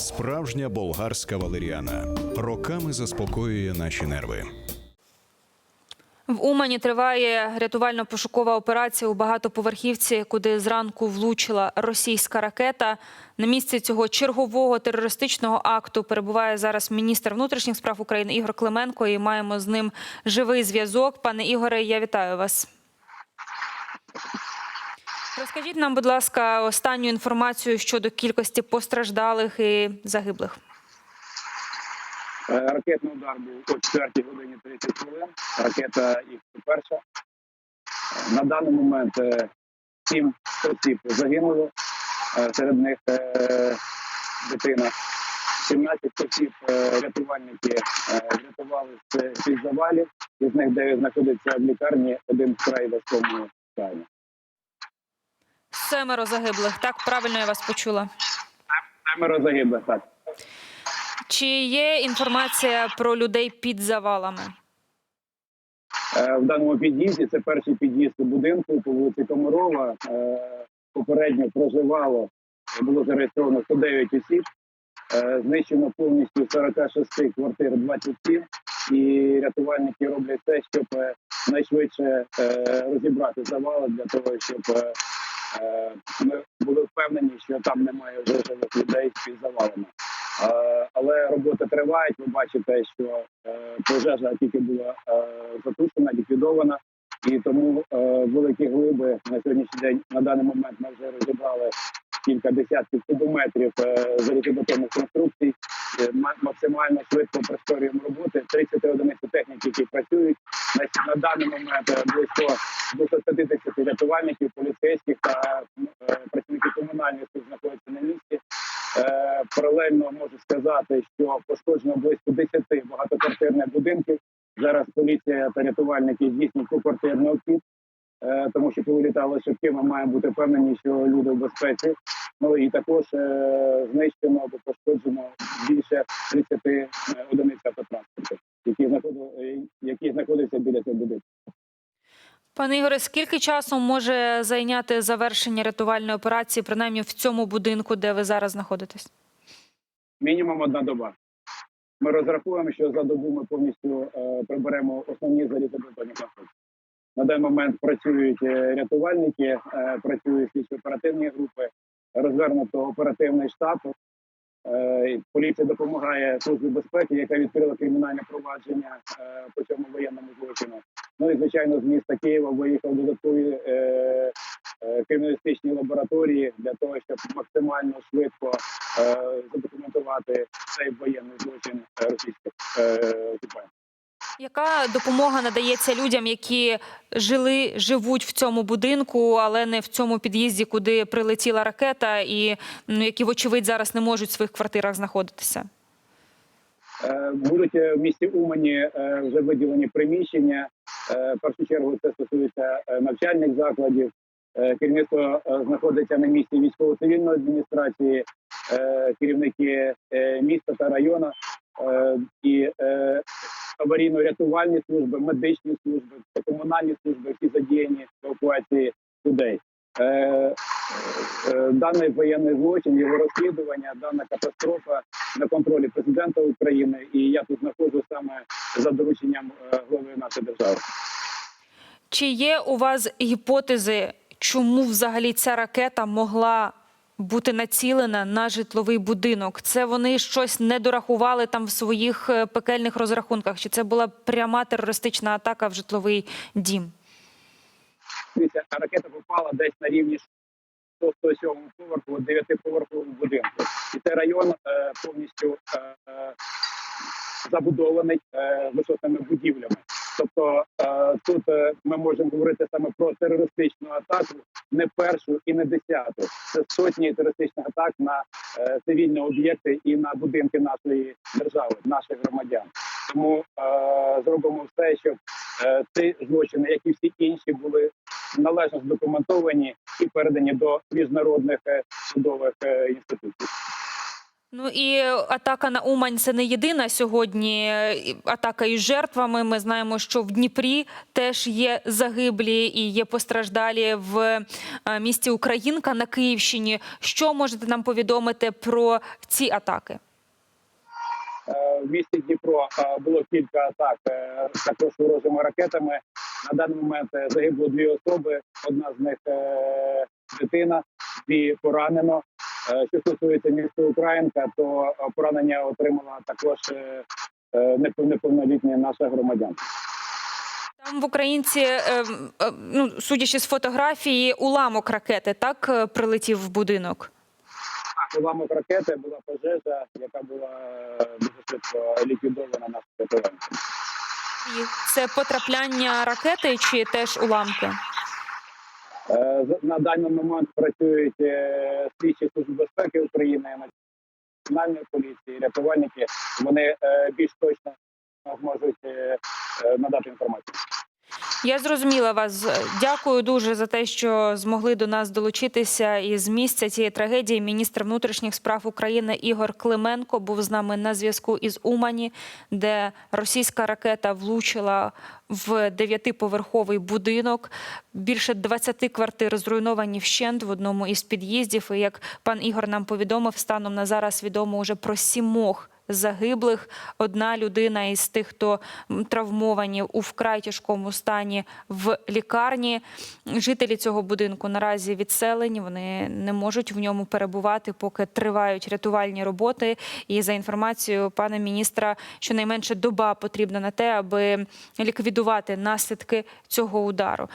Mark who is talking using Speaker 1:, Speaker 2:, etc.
Speaker 1: Справжня болгарська валеріана роками заспокоює наші нерви.
Speaker 2: В Умані триває рятувально-пошукова операція у багатоповерхівці, куди зранку влучила російська ракета. На місці цього чергового терористичного акту перебуває зараз міністр внутрішніх справ України Ігор Клименко. І маємо з ним живий зв'язок. Пане Ігоре, я вітаю вас. Розкажіть нам, будь ласка, останню інформацію щодо кількості постраждалих і загиблих.
Speaker 3: Е, Ракетний удар був о 4 годині 30 хвилин. Ракета Х-1. Е, На даний момент е, сім осіб загинуло, серед них дитина. 17 осіб рятувальники врятували з під завалів, із них 9 знаходиться в лікарні, один вкрай важкому стані.
Speaker 2: Семеро загиблих. Так правильно я вас почула.
Speaker 3: Семеро загиблих, так.
Speaker 2: Чи є інформація про людей під завалами?
Speaker 3: Е, в даному під'їзді. Це перший під'їзд будинку по вулиці Комарова. Е, Попередньо проживало було зареєстровано 109 осіб. Е, Знищено повністю 46 квартир 27. І рятувальники роблять все, щоб найшвидше розібрати завали для того, щоб ми були впевнені, що там немає вже людей під завалами. Е, Але робота тривають. Ви бачите, що е, пожежа тільки була е, затушена, ліквідована, і тому е, великі глиби на сьогоднішній день на даний момент ми вже розібрали кілька десятків кубометрів е, залізобетонних конструкцій. Е, ма- Максимально швидко прискорюємо роботи. 30 одиниць техніки, які працюють на, на даний момент е, близько 250 рятувальників, поліцейських та е, працівників комунальних служб знаходяться на місці. Е, Паралельно можу сказати, що пошкоджено близько 10 багатоквартирних будинків. Зараз поліція та рятувальники здійснюють поквартирний обхід, е, тому що повилітали шибки, ми маємо бути впевнені, що люди в безпеці. Ну і також е, знищено або пошкоджено більше 30 е, одиниць автотранспорту, які знаходили, які знаходяться біля цього будинку.
Speaker 2: Пане Ігоре, скільки часу може зайняти завершення рятувальної операції, принаймні в цьому будинку, де ви зараз знаходитесь?
Speaker 3: мінімум одна доба. Ми розраховуємо, що за добу ми повністю е, приберемо основні залізобетонні конструкції. На даний момент працюють е, рятувальники, е, працюють слідчо-оперативні групи, розвернуто оперативний штаб. Поліція допомагає службі безпеки, яка відкрила кримінальне провадження по цьому воєнному злочину. Ну і звичайно, з міста Києва виїхав додаткові криміналістичні лабораторії для того, щоб максимально швидко е, задокументувати цей воєнний злочин е, російських е, окупантів.
Speaker 2: Яка допомога надається людям, які жили, живуть в цьому будинку, але не в цьому під'їзді, куди прилетіла ракета, і ну, які, вочевидь, зараз не можуть в своїх квартирах знаходитися?
Speaker 3: Будуть в місті Умані вже виділені приміщення. В першу чергу це стосується навчальних закладів. Е, Керівництво е, знаходиться на місці військово-цивільної адміністрації, е, керівники міста та району і аварійно-рятувальні служби, медичні служби, та комунальні служби, всі задіяні в евакуації людей. Даний воєнний злочин, його розслідування, дана катастрофа на контролі президента України, і я тут знаходжусь саме за дорученням голови нашої держави.
Speaker 2: Чи є у вас гіпотези, чому взагалі ця ракета могла бути націлена на житловий будинок? Це вони щось не дорахували там в своїх е, пекельних розрахунках? Чи це була пряма терористична атака в житловий дім?
Speaker 3: Дивіться, ракета попала десь на рівні 6-7 поверху, 9-поверхового будинку. І цей район е, повністю е, забудований висотними будівлями. Тобто е, тут е, ми можемо говорити саме про терористичну атаку, не першу і не десяту. Це сотні терористичних атак на е, цивільні об'єкти і на будинки нашої держави, наших громадян. Тому зробимо все, щоб ці злочини, як і всі інші, були належно задокументовані і передані до міжнародних судових інституцій.
Speaker 2: Ну і атака на Умань це не єдина сьогодні атака із жертвами. Ми знаємо, що в Дніпрі теж є загиблі і є постраждалі в е, місті Українка на Київщині. Що можете нам повідомити про ці атаки?
Speaker 3: Е, В місті Дніпро е, було кілька атак також ворожими ракетами. На даний момент загибло дві особи. Одна з них дитина, дві поранено. Е, Що стосується міста Українка, то е, поранення отримала також е, непов- неповнолітня наша громадянка.
Speaker 2: Там в Українці, ну судячи з фотографії, уламок ракети так прилетів в будинок.
Speaker 3: Уламок ракети була пожежа, яка була дуже швидко ліквідована нашими рятувальниками.
Speaker 2: І це потрапляння ракети чи теж уламки?
Speaker 3: Е, На даний момент працюють е, слідчі служби безпеки України, національної поліції, рятувальники. Вони е, більш точно зможуть надати інформацію.
Speaker 2: Я зрозуміла вас. Дякую дуже за те, що змогли до нас долучитися. І з місця цієї трагедії міністр внутрішніх справ України Ігор Клименко був з нами на зв'язку із Умані, де російська ракета влучила в дев'ятиповерховий будинок. Більше 20 квартир зруйновані вщент в одному із під'їздів. І як пан Ігор нам повідомив, станом на зараз відомо уже про сімох загиблих. Одна людина із тих, хто травмовані у вкрай тяжкому стані в лікарні. Жителі цього будинку наразі відселені. Вони не можуть в ньому перебувати, поки тривають рятувальні роботи. І за інформацією пана міністра, щонайменше доба потрібна на те, аби ліквідувати наслідки цього удару.